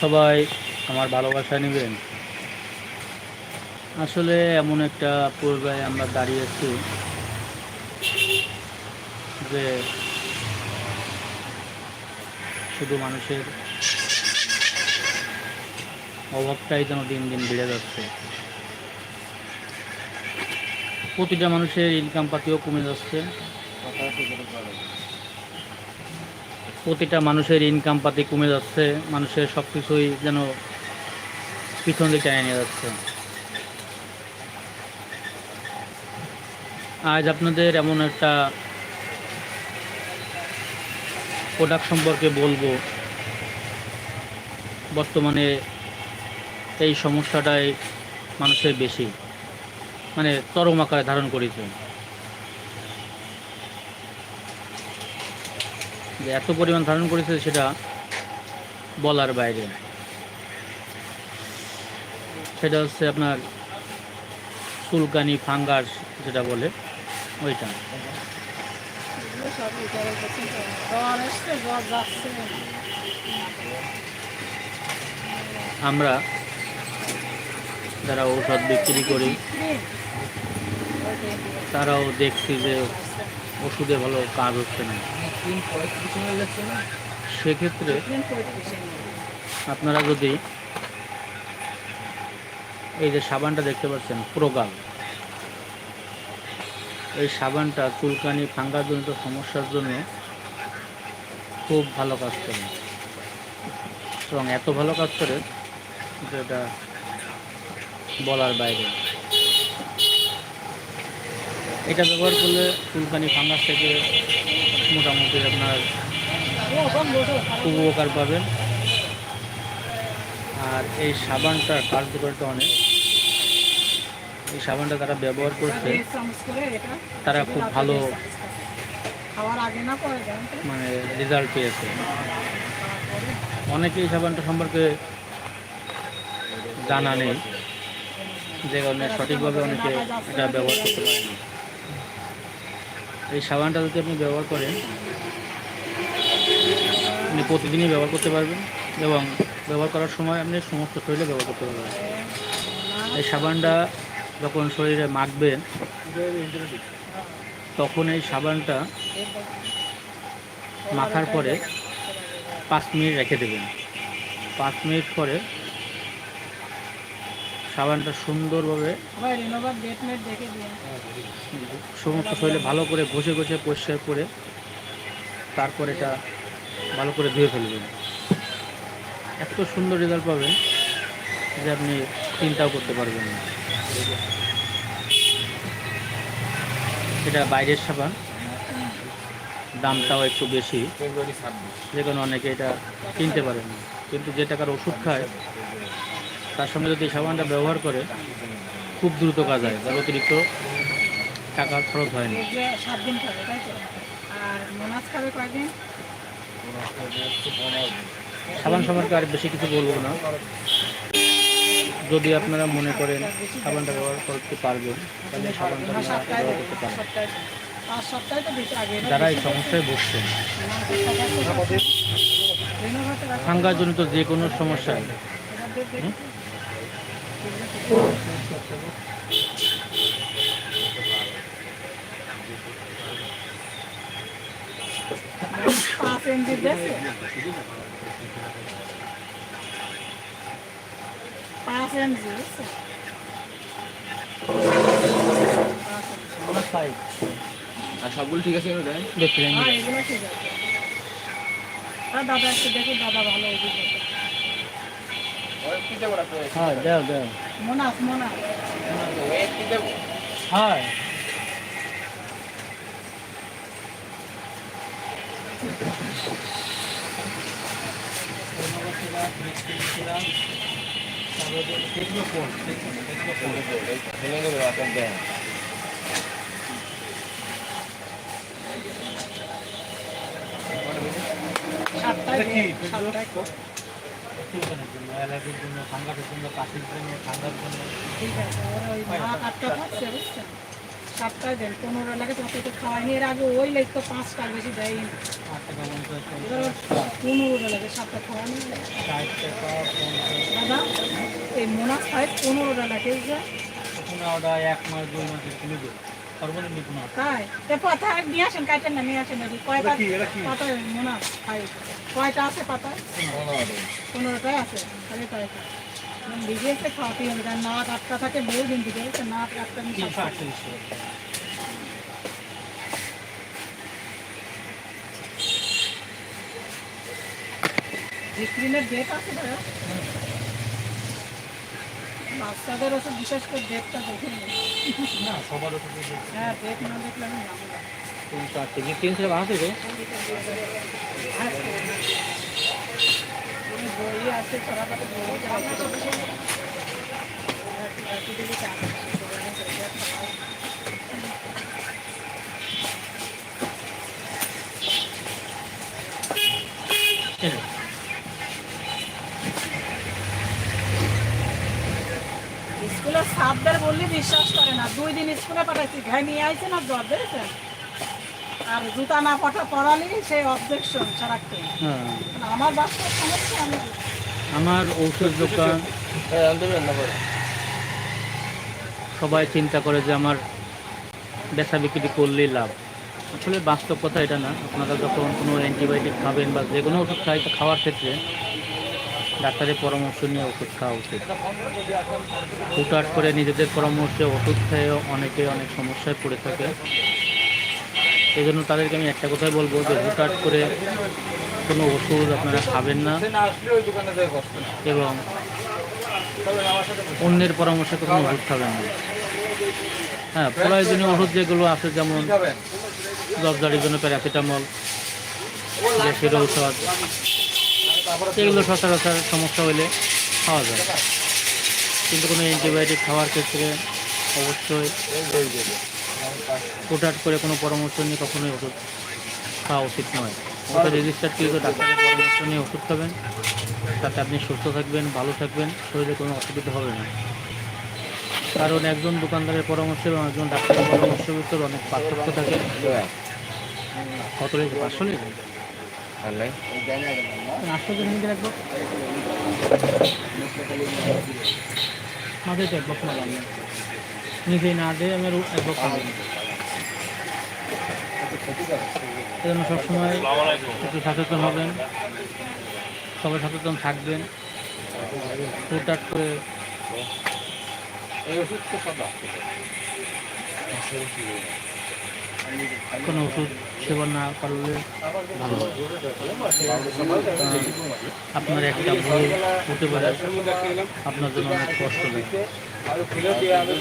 সবাই আমার ভালোবাসা নেবেন। আসলে এমন একটা পর্যায়ে আমরা দাঁড়িয়েছি যে শুধু মানুষের অভাবটাই যেন দিন দিন বেড়ে যাচ্ছে। প্রতিটা মানুষের ইনকাম পাতিও কমে যাচ্ছে। প্রতিটা মানুষের ইনকাম পাতি কমে যাচ্ছে, মানুষের সব কিছুই যেন পিছন দিকে টেনে নিয়ে যাচ্ছে। আজ আপনাদের এমন একটা প্রোডাক্ট সম্পর্কে বলব। বর্তমানে এই সমস্যাটাই মানুষের বেশি মানে চরম আকারে ধারণ করেছে যে এত পরিমাণ ধারণ করেছে সেটা বলার বাইরে সেটা হচ্ছে আপনার চুলকানি, ফাঙ্গাস যেটা বলে, ওইটা। আমরা যারা ঔষধ বিক্রি করি। তারাও দেখছি যে ওষুধে ভালো কাজ হচ্ছে না। সেক্ষেত্রে আপনারা যদি এই যে সাবানটা দেখতে পাচ্ছেন, প্রোগাল। এই সাবানটা চুলকানি ফাঙ্গাজনিত সমস্যার জন্য খুব ভালো কাজ করে। এবং এত ভালো কাজ করে যেটা বলার বাইরে। এটা ব্যবহার করলে চুলকানি ফাঙ্গাস থেকে মোটামুটি আপনার খুব উপকার পাবেন। আর এই সাবানটার কার্যকারিতা অনেক। এই সাবানটা তারা ব্যবহার করছে, তারা খুব ভালো। মানে রেজাল্ট পেয়েছে। অনেকে এই সাবানটা সম্পর্কে জানা নেই। যে কারণে সঠিকভাবে অনেকে এটা ব্যবহার করতে পারে না। এই সাবানটা যদি আপনি ব্যবহার করেন, আপনি প্রতিদিনই ব্যবহার করতে পারবেন এবং ব্যবহার করার সময় আপনি সমস্ত শরীরে ব্যবহার করতে পারবেন। এই সাবানটা যখন শরীরে মাখবেন, তখন এই সাবানটা মাখার পরে পাঁচ মিনিট রেখে দেবেন। পাঁচ মিনিট পরে সাবানটা সুন্দরভাবে সমস্ত শরীরে ভালো করে ঘষে ঘষে পরিষ্কার করে তারপর এটা ভালো করে ধুয়ে ফেলবেন। এত সুন্দর রেজাল্ট পাবেন যে আপনি চিন্তাও করতে পারবেন না। এটা বাইরের সাবান। দামটাও একটু বেশি। যে কোনো অনেকে এটা কিনতে পারেন। না কিন্তু যে টাকার ওষুধ খায় তার সঙ্গে যদি সাবানটা ব্যবহার করে খুব দ্রুত কাজ হয় তার অতিরিক্ত টাকা খরচ হয় না। সাত দিন খাবে তাই তো? আর মোনাজ খাবে কয়দিন? সাবান সম্পর্কে আর বেশি কিছু বলব না। যদি আপনারা মনে করেন সাবানটা ব্যবহার করতে পারবেন তাহলে সাবানটা ব্যবহার করতে আগে। যারা এই সমস্যায় ভুগছেন। রিনোভারটা ফাঙ্গাজনিত যে কোনো সমস্যায় এবার ডেট দেখে হুম? পাঁচ এমজি আর সবগুলো ঠিক আছে দেখতে হ্যাঁ ঠিক আছে। আর দাদা একটু দেখি দাদা ভালো হ্যাঁ দাও দাও। মোনাস মোনাস। হ্যাঁ। সাতটায় সাতটায় সাতটায় পনেরো লাগে তো অত খাওয়াইনি এর আগে ওই লেগ তো পাঁচটার বেশি পঞ্চাশ পনেরো লাগে সাতটা খাওয়ানি এই মোনা সাইজ পনেরোটা লাগে ওটা এক মাস, দুই মাসের কিনে দেবে সর্বনিম্ন কোনো তাই। এ পাতা নিয়ে আসেন কাটেন না নিয়ে আসেন কয়টা পাতা মোনা খাই কয়টা আছে পাতা পনেরোটাই আছে। তাহলে তাই বিজেসে খাওয়াতেই হবে কারণ নাক আটটা থাকে বহু দিন থেকে নাক আটটা নিয়ে স্ক্রিনের ডেট আছে বাচ্চাদের ওসব বিশেষ করে ডেটটা দেখে। না সবার ওষুধ হ্যাঁ ডেট না দেখলে আমি জানি না। তিনশো আটচল্লিশ তিনশো তো হ্যাঁ, এই বই আছে ছোটখাটো বই হ্যাঁ, আছে। স্কুলের সাপদের বললে বিশ্বাস করে না। দুই দিন স্কুলে পাঠাইছি। ঘাই নিয়ে আইছে না জ্বর দেখেছেন আর জুতা না পাঠা পড়ালি সে অবজেকশন সারাক্ষণ হ্যাঁ। আমার বাচ্চার সমস্যা আমি আমার ঔষধ দোকান। হ্যাঁ সবাই চিন্তা করে যে আমার বেচা বিক্রি করলেই লাভ। আসলে বাস্তব কথা এটা না। আপনারা যখন কোনো অ্যান্টিবায়োটিক খাবেন বা যে কোনো ওষুধ খাই খাওয়ার ক্ষেত্রে ডাক্তারের পরামর্শ নিয়ে ওষুধ খাওয়া উচিত। হুটহাট করে নিজেদের পরামর্শে ওষুধ খেয়েও অনেকে অনেক সমস্যায় পড়ে থাকে। এই জন্য তাদেরকে আমি একটা কথাই বলব যে, হুটহাট করে কোনো ওষুধ আপনারা খাবেন না এবং অন্যের পরামর্শে কোনো ওষুধ খাবেন না। হ্যাঁ প্রয়োজনীয় ওষুধ যেগুলো আছে যেমন জবজারির জন্য প্যারাসিটামল গ্যাসের ঔষধ এগুলো সচরাচর সমস্যা হলে খাওয়া যায়। কিন্তু কোনো অ্যান্টিবায়োটিক খাওয়ার ক্ষেত্রে অবশ্যই হুটহাট করে কোনো পরামর্শ নিয়ে কখনোই ওষুধ খাওয়া উচিত নয়। ওটা রেজিস্টার কৃত ডাক্তারের পরামর্শ নিয়ে ওষুধ খাবেন। তাতে আপনি সুস্থ থাকবেন, ভালো থাকবেন, শরীরে কোনো অসুবিধা হবে না। কারণ একজন দোকানদারের পরামর্শ এবং একজন ডাক্তারের পরামর্শের ভিতর অনেক পার্থক্য থাকে। কত লেগে পাঁচশো তো মাঝে এক বক্স না নিজেই না দিয়ে আমি এক বক্স সবসময় একটু সচেতন হবেন। সবাই সচেতন থাকবেন। হুটহাট করে এই ওষুধ তো সাদা কোনো ওষুধ সেবন না করলে ভালো আপনার একটা ভুল হতে পারে। আপনার জন্য অনেক কষ্ট দেয় আর খুলে দিয়ে আমি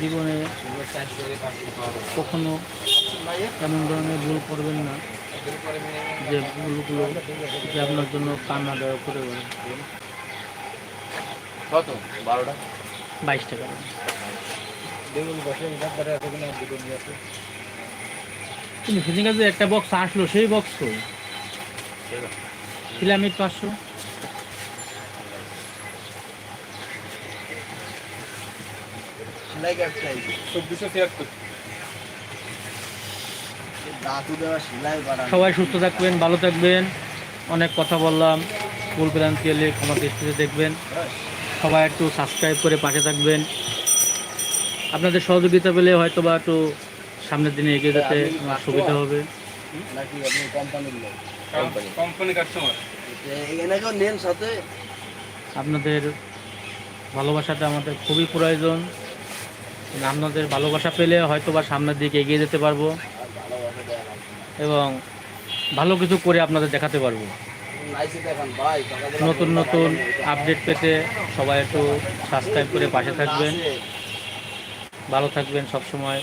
জীবনে কখনো এমন ধরনের ভুল করবেন না যে ভুলগুলো যে আপনার জন্য কান্নাদায়ক করে পারে। কত? বারোটা? বাইশ টাকা। কিন্তু সেদিনকার যে একটা বক্স আসলো সেই বক্স তো ফিলামিট পাঁচশো। চব্বিশশো ছিয়াত্তর সবাই সুস্থ থাকবেন ভালো থাকবেন। অনেক কথা বললাম। ভুল ভ্রান্তি এলে ক্ষমা দৃষ্টিতে দেখবেন। সবাই একটু সাবস্ক্রাইব করে পাশে থাকবেন। আপনাদের সহযোগিতা পেলে হয়তো বা একটু সামনের দিনে এগিয়ে যেতে আমার সুবিধা হবে। আপনাদের ভালোবাসাটা আমাদের খুবই প্রয়োজন। আপনাদের ভালোবাসা পেলে হয়তো বা সামনের দিকে এগিয়ে যেতে পারব এবং ভালো কিছু করে আপনাদের দেখাতে পারব। নতুন নতুন আপডেট পেতে সবাই একটু সাবস্ক্রাইব করে পাশে থাকবেন। ভালো থাকবেন সব সময়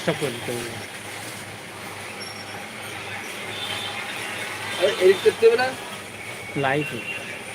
স্টপ করে দিতে হবে। এডিট